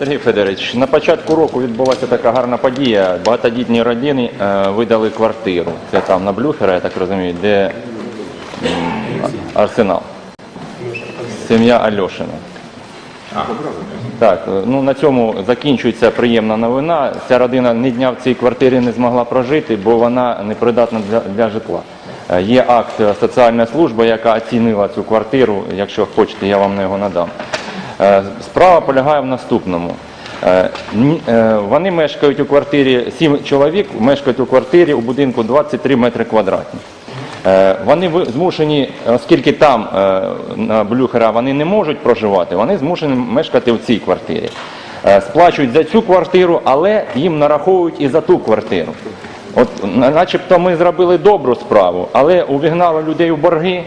Сергій Федорович, на початку року відбулася така гарна подія. Багатодітні родини е, видали квартиру. Це там на Блюхера, я так розумію, де арсенал. Сім'я Альошина. Так, е, ну на цьому закінчується приємна новина. Ця родина ні дня в цій квартирі не змогла прожити, бо вона непридатна для, для житла. Е, Є акт соціальної служби, яка оцінила цю квартиру. Якщо хочете, я вам на його надам. Е, Справа полягає в наступному. Е, е, Вони мешкають у квартирі, сім чоловік мешкають у квартирі у будинку 23 метри квадратні. Вони змушені, оскільки там на Блюхера вони не можуть проживати, вони змушені мешкати в цій квартирі. Сплачують за цю квартиру, але їм нараховують і за ту квартиру. От, начебто ми зробили добру справу, але увігнали людей у борги.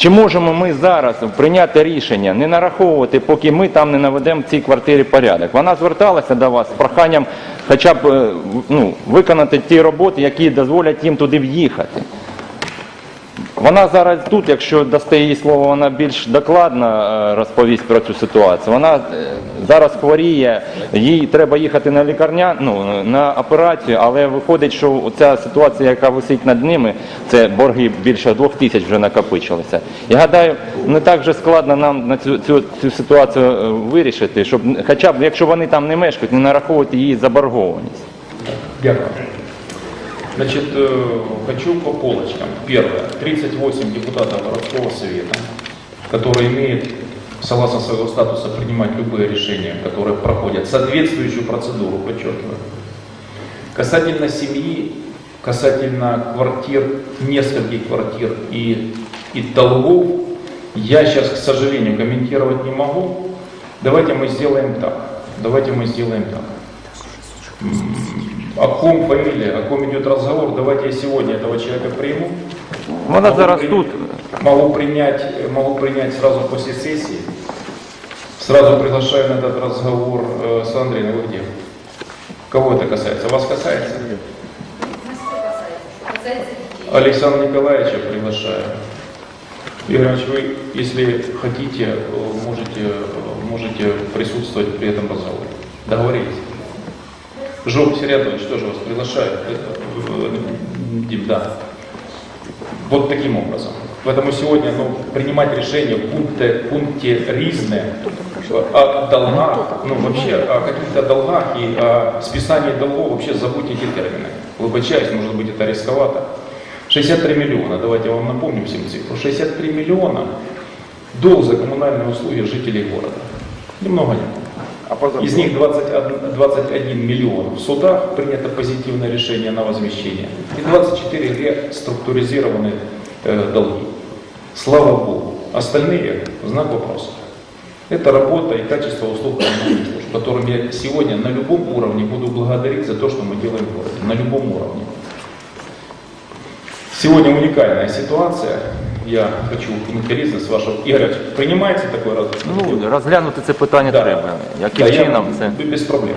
Чи можемо ми зараз прийняти рішення не нараховувати, поки ми там не наведемо в цій квартирі порядок? Вона зверталася до вас з проханням хоча б е, ну, виконати ті роботи, які дозволять їм туди в'їхати. Вона зараз тут, якщо дасте їй слово, вона більш докладно е, розповість про цю ситуацію. Вона е, зараз хворіє, їй треба їхати на лікарня, ну, на операцію, але виходить, що ця ситуація, яка висить над ними, це борги більше двох тисяч вже накопичилися. Я гадаю, не так вже складно нам на цю, цю, цю ситуацію е, вирішити, щоб хоча б, якщо вони там не мешкають, не нараховувати її заборгованість. Дякую. Значит, э, хочу по полочкам. Первое. 38 депутатов городского совета, которые имеют, согласно своего статуса, принимать любые решения, которые проходят соответствующую процедуру, подчеркиваю. Касательно семьи, касательно квартир, нескольких квартир и, и долгов, я сейчас, к сожалению, комментировать не могу. Давайте мы сделаем так. Давайте мы сделаем так. О ком фамилия, о ком идет разговор, давайте я сегодня этого человека приму. Вона Могу зараз при- тут. Могу принять, могу принять сразу после сессии. Сразу приглашаю на этот разговор э, с Андреем. Вы где? Кого это касается? Вас касается? Александра Николаевича приглашаю. Игорь Иванович, вы, если хотите, э, можете, э, можете присутствовать при этом разговоре. Договорились? Жор Серядович тоже вас приглашаю. Э, Дим, да. Вот таким образом. Поэтому сегодня ну, принимать решение пункте, пункте ризне о долгах, ну вообще о каких-то долгах и о списании долгов, вообще забудьте эти термины. Выбачаюсь, может быть это рисковато. 63 миллиона, давайте я вам напомню всем цифру. 63 миллиона долг за коммунальные услуги жителей города. Немного не Из них 21, 21 миллион в судах принято позитивное решение на возмещение. И 24 реструктуризированы э, долги. Слава Богу. Остальные знак вопроса. Это работа и качество услуг коммунальных служб, которым я сегодня на любом уровне буду благодарить за то, что мы делаем в городе. На любом уровне. Сегодня уникальная ситуация. Я хочу коментарі с вашего... Игорь, Ильич, принимаете такой раз? Ну, розглянути це питання Да. треба. Да, Яким я- чином це? Без проблем.